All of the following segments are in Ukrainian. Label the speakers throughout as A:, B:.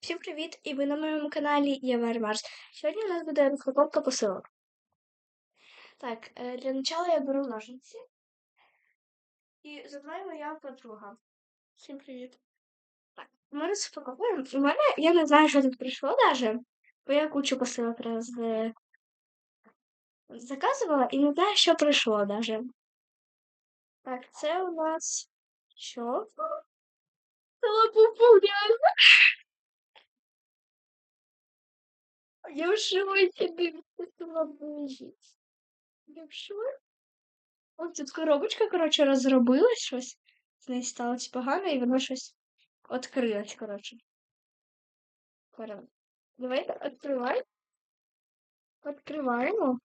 A: Всім привіт! І ви на моєму каналі Єва Марс. Сьогодні у нас буде розпаковка посилок. Так, е, для початку я беру ножниці. І за моя подруга. Всім привіт. Так, ми розпаковуємо. У мене я не знаю, що тут прийшло даже, бо я кучу посилок раз заказувала і не знаю, що прийшло даже. Так, це у нас що? Я в шоці, дивіться, лабужить. Я в шоці. Ось тут коробочка, коротше, розробилась щось. З неї сталося погано, і воно щось відкрилось, коротше. Коротше. Давайте відкривай. Відкриваємо.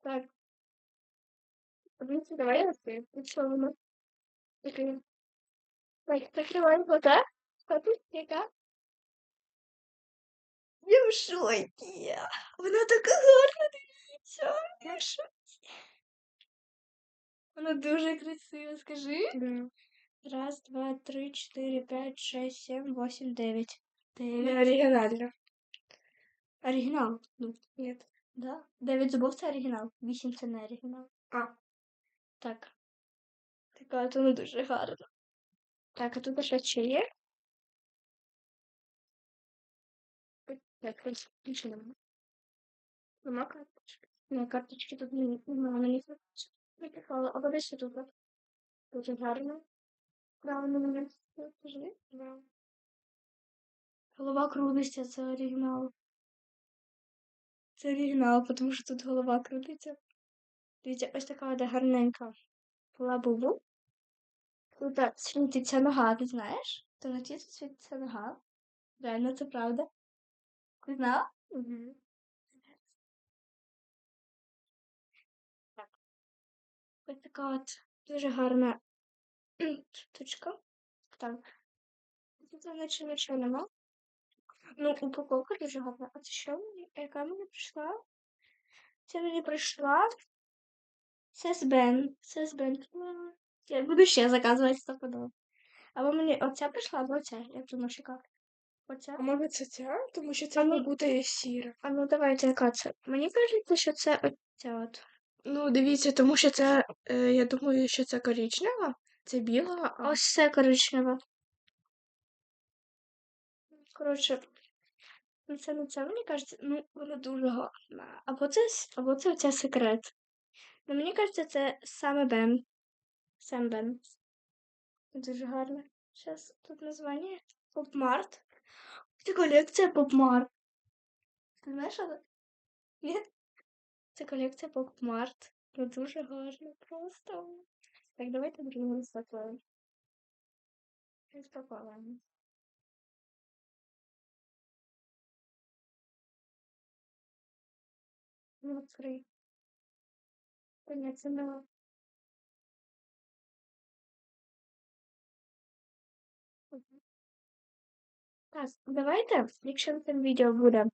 A: Так. Дивіться, давай я відкрию. Що воно? Так, закриваємо. Що тут? Яка? Я в шокі. Вона така гарна, дивіться. Я в шокі. Вона дуже красива, скажи. Раз, два, три, чотири, п'ять, шесть, сім, восемь, дев'ять. Дев'ять.
B: Оригінально.
A: Оригінал? Ну, ні. Да? Дев'ять зубов це оригінал. Вісім це не оригінал.
B: А.
A: Так. Така от вона дуже гарна. Так, а тут ще є. Ой, Так, ось нічого нема. Карточки. Ні, карточки тут не- немає, на них не піхала. А куди ще тут? Дуже гарно. Воно мені скажи. Голова крутиться, це оригінал. Це оригінал, тому що тут голова крутиться. Дивіться, ось така от гарненька лабубу. Тут світиться нога, ти знаєш? Темноті тут світиться нога. Реально, це правда. Ти знала? Угу. Так. Ось така от дуже гарна штучка. Так. Тут наче нічого нема. Ну, упаковка дуже гарна. А це що мені? Яка мені прийшла? Це мені прийшла. Сесбен. Сесбен. Я буду ще заказувати стопудово. Або мені оця прийшла, або оця. Я думаю, що як. Оця.
B: А може це ця? Тому що це
A: А ну-
B: має сіра.
A: А ну давайте яка це. Мені кажеться, що це оця от.
B: Ну, дивіться, тому що це, е, я думаю, що це коричнева, це біла, а
A: Ось це коричнева. Коротше, ну це не це, мені кажеться, ну, вона дуже гарна. Або це, або це оця секрет. Ну, мені кажеться, це саме Бен. Сам Бен. Дуже гарно. Зараз тут названня. Поп-март. Це колекція Поп-март. Ти знаєш, що це? Ні? Це колекція Поп-март. Ну, дуже гарно просто. Так, давайте другу розпакуємо. Розпакуємо. Ну, відкрий. Понятно, Так, давайте, якщо на цьому відео буде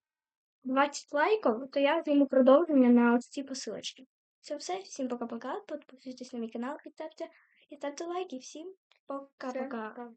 A: 20 лайків, то я зніму продовження на ось ці посилочки. Все, все, всім пока-пока. Підписуйтесь на мій канал і ставте, і ставте лайки. Всім пока-пока.
B: Пока.